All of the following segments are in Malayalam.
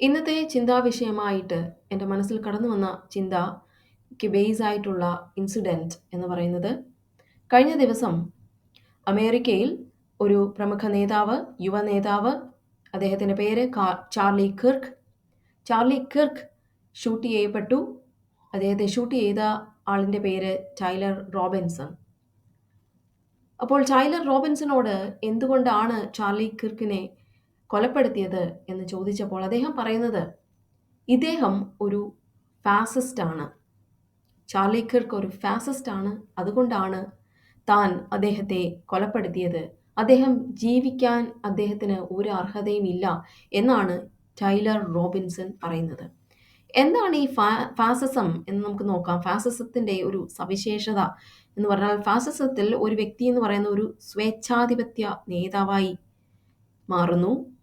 ഇന്നത്തെ ചിന്താവിഷയമായിട്ട് എന്റെ മനസ്സിൽ കടന്നു വന്ന ചിന്തയ്ക്ക് ബേസ് ആയിട്ടുള്ള ഇൻസിഡന്റ് എന്ന് പറയുന്നത് കഴിഞ്ഞ ദിവസം അമേരിക്കയിൽ ഒരു പ്രമുഖ നേതാവ് യുവ നേതാവ് അദ്ദേഹത്തിന്റെ പേര് Charlie Kirk. Charlie Kirk shoot ചെയ്യപ്പെട്ടു. അദ്ദേഹത്തെ ഷൂട്ട് ചെയ്ത ആളിന്റെ പേര് ടൈലർ റോബിൻസൺ. അപ്പോൾ ടൈലർ റോബിൻസണോട് എന്തുകൊണ്ടാണ് ചാർലി കിർക്കിനെ കൊലപ്പെടുത്തിയത് എന്ന് ചോദിച്ചപ്പോൾ അദ്ദേഹം പറയുന്നത് ഇദ്ദേഹം ഒരു ഫാസിസ്റ്റാണ് ചാർലി കിർക്ക് ഒരു ഫാസിസ്റ്റാണ് അതുകൊണ്ടാണ് താൻ അദ്ദേഹത്തെ കൊലപ്പെടുത്തിയത്. അദ്ദേഹം ജീവിക്കാൻ അദ്ദേഹത്തിന് ഒരു അർഹതയും ഇല്ല എന്നാണ് ടൈലർ റോബിൻസൺ പറയുന്നത്. എന്താണ് ഈ ഫാ ഫാസിസം എന്ന് നമുക്ക് നോക്കാം. ഫാസിസത്തിന്റെ ഒരു സവിശേഷത എന്ന് പറഞ്ഞാൽ ഫാസിസത്തിൽ ഒരു വ്യക്തി എന്ന് പറയുന്ന ഒരു സ്വേച്ഛാധിപത്യ നേതാവായി മാറുന്നു.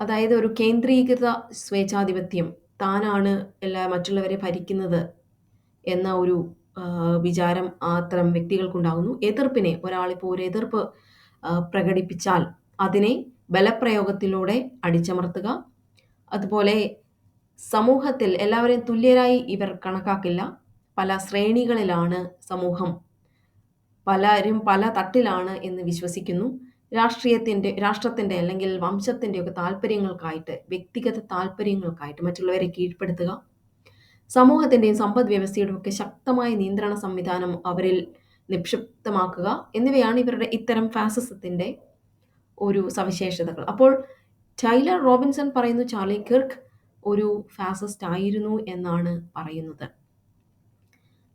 അതായത് ഒരു കേന്ദ്രീകൃത സ്വേച്ഛാധിപത്യം. താനാണ് എല്ലാ മറ്റുള്ളവരെ ഭരിക്കുന്നത് എന്ന ഒരു വിചാരം അത്തരം വ്യക്തികൾക്കുണ്ടാകുന്നു. എതിർപ്പിനെ ഒരാളിപ്പോൾ ഒരു എതിർപ്പ് പ്രകടിപ്പിച്ചാൽ അതിനെ ബലപ്രയോഗത്തിലൂടെ അടിച്ചമർത്തുക. അതുപോലെ സമൂഹത്തിൽ എല്ലാവരെയും തുല്യരായി ഇവർ കണക്കാക്കില്ല. പല ശ്രേണികളിലാണ് സമൂഹം. പലരും പല തട്ടിലാണ് എന്ന് വിശ്വസിക്കുന്നു. രാഷ്ട്രീയത്തിന്റെ രാഷ്ട്രത്തിന്റെ അല്ലെങ്കിൽ വംശത്തിന്റെ ഒക്കെ താല്പര്യങ്ങൾക്കായിട്ട് വ്യക്തിഗത താല്പര്യങ്ങൾക്കായിട്ട് മറ്റുള്ളവരെ കീഴ്പ്പെടുത്തുക. സമൂഹത്തിന്റെയും സമ്പദ് വ്യവസ്ഥയുടെയും ഒക്കെ ശക്തമായ നിയന്ത്രണ സംവിധാനം അവരിൽ നിക്ഷിപ്തമാക്കുക എന്നിവയാണ് ഇവരുടെ ഇത്തരം ഫാസിസത്തിന്റെ ഒരു സവിശേഷതകൾ. അപ്പോൾ ടൈലർ റോബിൻസൺ പറയുന്നു ചാർലി കിർക്ക് ഒരു ഫാസിസ്റ്റ് ആയിരുന്നു എന്നാണ് പറയുന്നത്.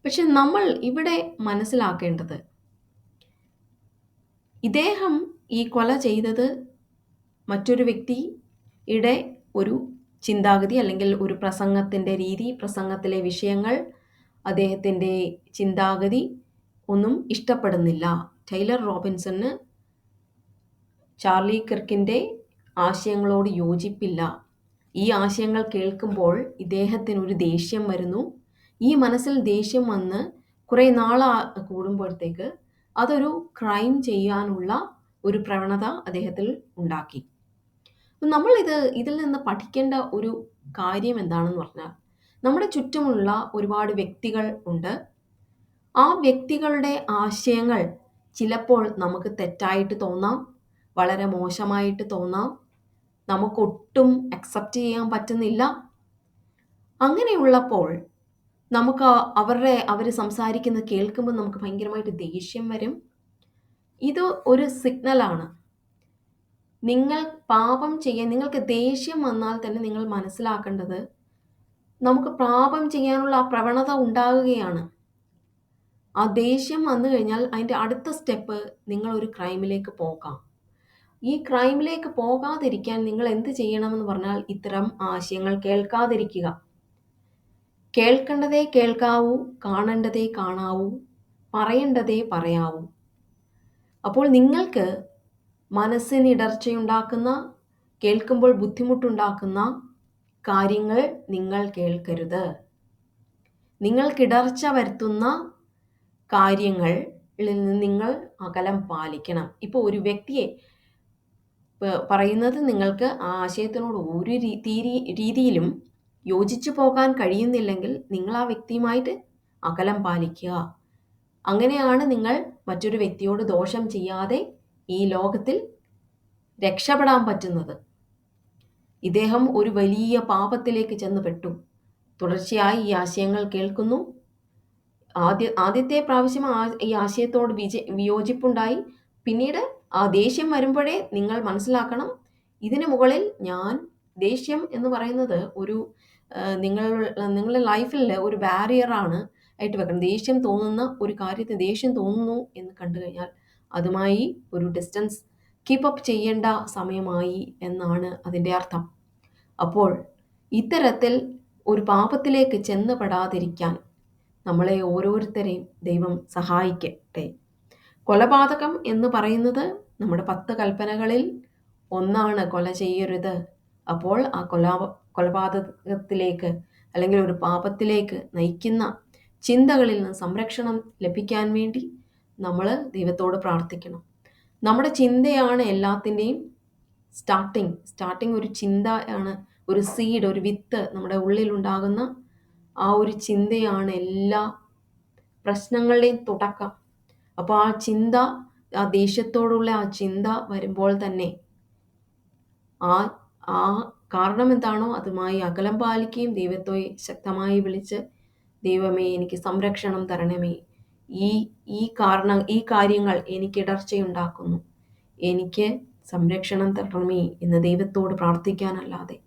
പക്ഷെ നമ്മൾ ഇവിടെ മനസ്സിലാക്കേണ്ടത് ഇദ്ദേഹം ഈ കൊല ചെയ്തത് മറ്റൊരു വ്യക്തിയുടെ ഒരു ചിന്താഗതി അല്ലെങ്കിൽ ഒരു പ്രസംഗത്തിന്റെ രീതി പ്രസംഗത്തിലെ വിഷയങ്ങൾ അദ്ദേഹത്തിന്റെ ചിന്താഗതി ഒന്നും ഇഷ്ടപ്പെടുന്നില്ല. ടൈലർ റോബിൻസണ് ചാർലി കിർക്കിന്റെ ആശയങ്ങളോട് യോജിപ്പില്ല. ഈ ആശയങ്ങൾ കേൾക്കുമ്പോൾ ഇദ്ദേഹത്തിന് ഒരു ദേഷ്യം വരുന്നു. ഈ മനസ്സിൽ ദേഷ്യം വന്ന് കുറേ നാൾ കൂടുമ്പോഴത്തേക്ക് അതൊരു ക്രൈം ചെയ്യാനുള്ള ഒരു പ്രവണത അദ്ദേഹത്തിൽ ഉണ്ടാക്കി. നമ്മൾ ഇത് ഇതിൽ നിന്ന് പഠിക്കേണ്ട ഒരു കാര്യം എന്താണെന്ന് പറഞ്ഞാൽ നമ്മുടെ ചുറ്റുമുള്ള ഒരുപാട് വ്യക്തികൾ ഉണ്ട്. ആ വ്യക്തികളുടെ ആശയങ്ങൾ ചിലപ്പോൾ നമുക്ക് തെറ്റായിട്ട് തോന്നാം വളരെ മോശമായിട്ട് തോന്നാം നമുക്കൊട്ടും അക്സെപ്റ്റ് ചെയ്യാൻ പറ്റുന്നില്ല. അങ്ങനെയുള്ളപ്പോൾ നമുക്ക് അവരുടെ അവർ സംസാരിക്കുന്നത് കേൾക്കുമ്പോൾ നമുക്ക് ഭയങ്കരമായിട്ട് ദേഷ്യം വരും. ഇത് ഒരു സിഗ്നലാണ് നിങ്ങൾ പാപം ചെയ്യാൻ നിങ്ങൾക്ക് ദേഷ്യം വന്നാൽ തന്നെ നിങ്ങൾ മനസ്സിലാക്കേണ്ടത് നമുക്ക് പാപം ചെയ്യാനുള്ള ആ പ്രവണത ഉണ്ടാകുകയാണ്. ആ ദേഷ്യം വന്നു കഴിഞ്ഞാൽ അതിന്റെ അടുത്ത സ്റ്റെപ്പ് നിങ്ങൾ ഒരു ക്രൈമിലേക്ക് പോകാം. ഈ ക്രൈമിലേക്ക് പോകാതിരിക്കാൻ നിങ്ങൾ എന്ത് ചെയ്യണമെന്ന് പറഞ്ഞാൽ ഇത്തരം ആശയങ്ങൾ കേൾക്കാതിരിക്കുക. കേൾക്കേണ്ടതേ കേൾക്കാവൂ കാണേണ്ടതേ കാണാവൂ പറയേണ്ടതേ പറയാവൂ. അപ്പോൾ നിങ്ങൾക്ക് മനസ്സിന് ഇടർച്ചയുണ്ടാക്കുന്ന കേൾക്കുമ്പോൾ ബുദ്ധിമുട്ടുണ്ടാക്കുന്ന കാര്യങ്ങൾ നിങ്ങൾ കേൾക്കരുത്. നിങ്ങൾക്കിടർച്ച വരുത്തുന്ന കാര്യങ്ങളിൽ നിന്ന് നിങ്ങൾ അകലം പാലിക്കണം. ഇപ്പോൾ ഒരു വ്യക്തിയെ പറയുന്നത് നിങ്ങൾക്ക് ആ ആശയത്തിനോട് ഒരു രീതിയിലും യോജിച്ചു പോകാൻ കഴിയുന്നില്ലെങ്കിൽ നിങ്ങൾ ആ വ്യക്തിയുമായിട്ട് അകലം പാലിക്കുക. അങ്ങനെയാണ് നിങ്ങൾ മറ്റൊരു വ്യക്തിയോട് ദോഷം ചെയ്യാതെ ഈ ലോകത്തിൽ രക്ഷപ്പെടാൻ പറ്റുന്നത്. ഇദ്ദേഹം ഒരു വലിയ പാപത്തിലേക്ക് ചെന്ന് പെട്ടു. തുടർച്ചയായി ഈ ആശയങ്ങൾ കേൾക്കുന്നു. ആദ്യ ആദ്യത്തെ പ്രാവശ്യം ഈ ആശയത്തോട് വിജ വിയോജിപ്പുണ്ടായി. പിന്നീട് ആ ദേഷ്യം വരുമ്പോഴേ നിങ്ങൾ മനസ്സിലാക്കണം ഇതിന് മുകളിൽ ഞാൻ ദേഷ്യം എന്ന് പറയുന്നത് ഒരു നിങ്ങൾ നിങ്ങളുടെ ലൈഫിൽ ഒരു ബാരിയറാണ് ആയിട്ട് വെക്കണം. ദേഷ്യം തോന്നുന്ന ഒരു കാര്യത്തിന് ദേഷ്യം തോന്നുന്നു എന്ന് കണ്ടു കഴിഞ്ഞാൽ അതുമായി ഒരു ഡിസ്റ്റൻസ് കീപ്പ് അപ്പ് ചെയ്യേണ്ട സമയമായി എന്നാണ് അതിന്റെ അർത്ഥം. അപ്പോൾ ഇത്തരത്തിൽ ഒരു പാപത്തിലേക്ക് ചെന്ന് പെടാതിരിക്കാൻ നമ്മളെ ഓരോരുത്തരെയും ദൈവം സഹായിക്കട്ടെ. കൊലപാതകം എന്ന് പറയുന്നത് നമ്മുടെ പത്ത് കൽപ്പനകളിൽ ഒന്നാണ് കൊല ചെയ്യരുത്. അപ്പോൾ ആ കൊലാ കൊലപാതകത്തിലേക്ക് അല്ലെങ്കിൽ ഒരു പാപത്തിലേക്ക് നയിക്കുന്ന ചിന്തകളിൽ നിന്ന് സംരക്ഷണം ലഭിക്കാൻ വേണ്ടി നമ്മൾ ദൈവത്തോട് പ്രാർത്ഥിക്കണം. നമ്മുടെ ചിന്തയാണ് എല്ലാത്തിന്റെയും സ്റ്റാർട്ടിങ് സ്റ്റാർട്ടിങ് ഒരു ചിന്ത ആണ് ഒരു സീഡ് ഒരു വിത്ത് നമ്മുടെ ഉള്ളിലുണ്ടാകുന്ന ആ ഒരു ചിന്തയാണ് എല്ലാ പ്രശ്നങ്ങളുടെയും തുടക്കം. അപ്പോൾ ആ ചിന്ത ആ ദേഷ്യത്തോടുള്ള ആ ചിന്ത വരുമ്പോൾ തന്നെ ആ ആ കാരണം എന്താണോ അതുമായി അകലം പാലിക്കുകയും ദൈവത്തെ ശക്തമായി വിളിച്ച് ദൈവമേ എനിക്ക് സംരക്ഷണം തരണമേ. ഈ ഈ കാരണം ഈ കാര്യങ്ങൾ എനിക്ക് ഇടർച്ചയുണ്ടാക്കുന്നു. എനിക്ക് സംരക്ഷണം തരണമേ എന്ന് ദൈവത്തോട് പ്രാർത്ഥിക്കാനല്ലാതെ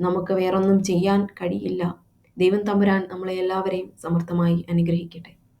നമുക്ക് വേറൊന്നും ചെയ്യാൻ കഴിയില്ല. ദൈവം തമ്പുരാൻ നമ്മളെ എല്ലാവരെയും സമർത്ഥമായി അനുഗ്രഹിക്കട്ടെ.